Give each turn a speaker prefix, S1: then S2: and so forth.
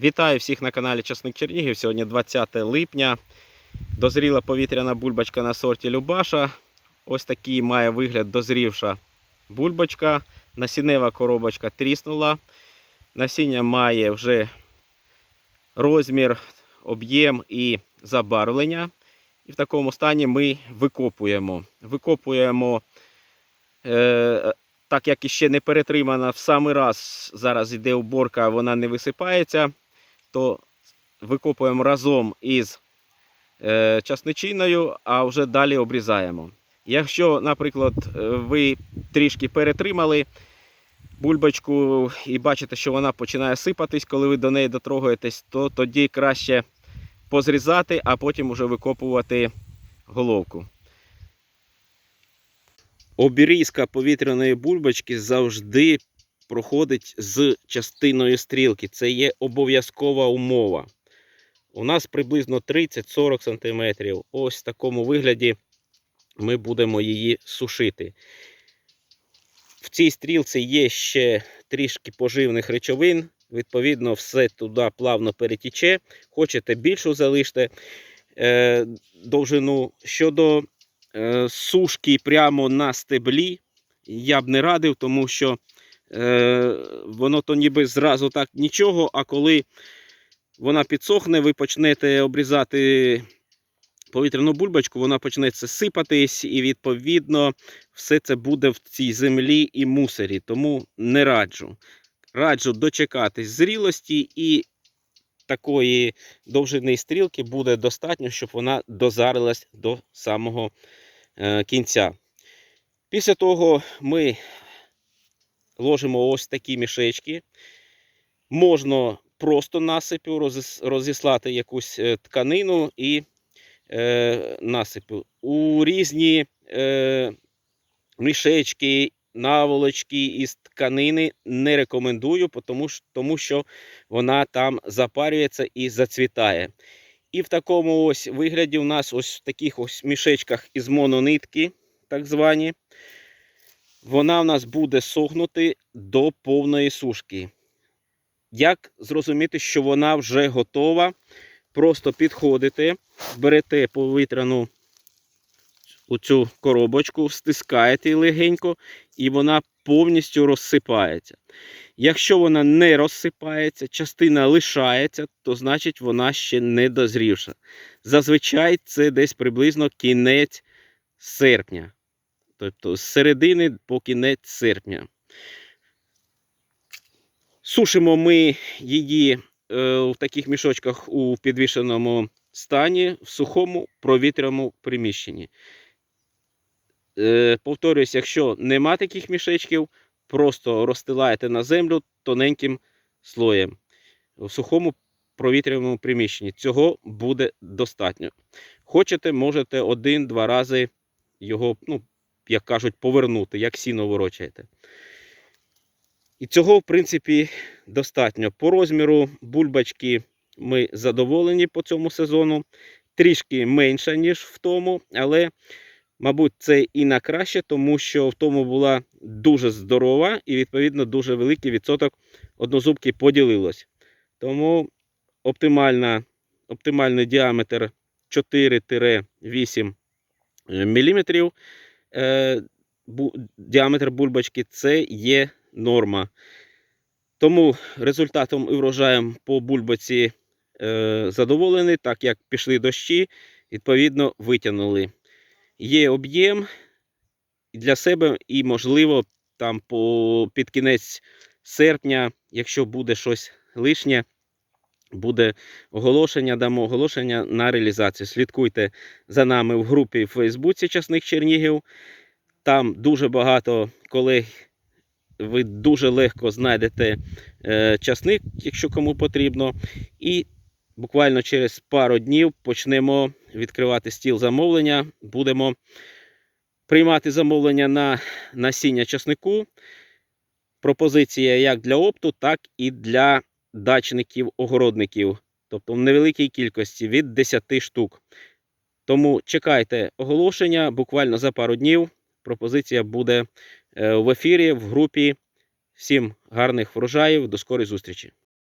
S1: Вітаю всіх на каналі Часник Чернігів. Сьогодні 20 липня. Дозріла повітряна бульбочка на сорті Любаша. Ось такий має вигляд дозрівша бульбочка. Насіннева коробочка тріснула. Насіння має вже розмір, об'єм і забарвлення. І в такому стані ми викопуємо. Викопуємо, е, так як іще не перетримана в самий раз, зараз йде уборка, вона не висипається, то викопуємо разом із е, часничиною, а вже далі обрізаємо. Якщо, наприклад, е, ви трішки перетримали бульбочку і бачите, що вона починає сипатись, коли ви до неї дотрогаєтесь, то тоді краще позрізати, а потім уже викопувати головку. Обрізка повітряної бульбочки завжди проходить з частиною стрілки. Це є обов'язкова умова. У нас приблизно 30-40 см. Ось в такому вигляді ми будемо її сушити. В цій стрілці є ще трішки поживних речовин. Відповідно, все туди плавно перетіче. Хочете більшу залиште е, довжину. Щодо е, сушки прямо на стеблі, я б не радив, тому що воно то ніби зразу так нічого, а коли вона підсохне, ви почнете обрізати повітряну бульбочку, вона почне це сипатись, і відповідно все це буде в цій землі і мусорі. Тому не раджу. Раджу дочекатись зрілості і такої довжини стрілки буде достатньо, щоб вона дозарилась до самого е, кінця. Після того ми ложимо ось такі мішечки. Можна просто насипю розіслати якусь е, тканину і е, насипу. У різні е, мішечки, наволочки із тканини не рекомендую, тому що вона там запарюється і зацвітає. І в такому ось вигляді у нас ось в таких ось мішечках із мононитки, так звані, вона в нас буде сохнути до повної сушки. Як зрозуміти, що вона вже готова? Просто підходите, берете повітряну оцю коробочку, стискаєте легенько, і вона повністю розсипається. Якщо вона не розсипається, частина лишається, то значить вона ще не дозрівша. Зазвичай це десь приблизно кінець серпня. Тобто з середини по кінець серпня. Сушимо ми її е, в таких мішочках у підвішеному стані в сухому провітряному приміщенні. Е, повторюсь, якщо нема таких мішечків, просто розстилаєте на землю тоненьким слоєм в сухому провітряному приміщенні. Цього буде достатньо. Хочете, можете один-два рази його, ну, як кажуть, повернути, як сіно ворочаєте. І цього, в принципі, достатньо. По розміру бульбачки ми задоволені по цьому сезону. Трішки менша, ніж в тому, але, мабуть, це і на краще, тому що в тому була дуже здорова і, відповідно, дуже великий відсоток однозубки поділилось. Тому оптимальна, оптимальний діаметр 4-8 мм. Е, бу, діаметр бульбочки це є норма. Тому результатом і врожаєм по бульбаці е, задоволений, так як пішли дощі, відповідно витягнули. Є об'єм для себе і, можливо, там по, під кінець серпня, якщо буде щось лишнє, буде оголошення, дамо оголошення на реалізацію. Слідкуйте за нами в групі в Фейсбуці Часник Чернігів. Там дуже багато колег ви дуже легко знайдете е, часник, якщо кому потрібно. І буквально через пару днів почнемо відкривати стіл замовлення. Будемо приймати замовлення на насіння часнику. Пропозиція як для опту, так і для дачників-огородників. Тобто в невеликій кількості від 10 штук. Тому чекайте оголошення буквально за пару днів. Пропозиція буде е, в ефірі, в групі. Всім гарних врожаїв, до скорої зустрічі!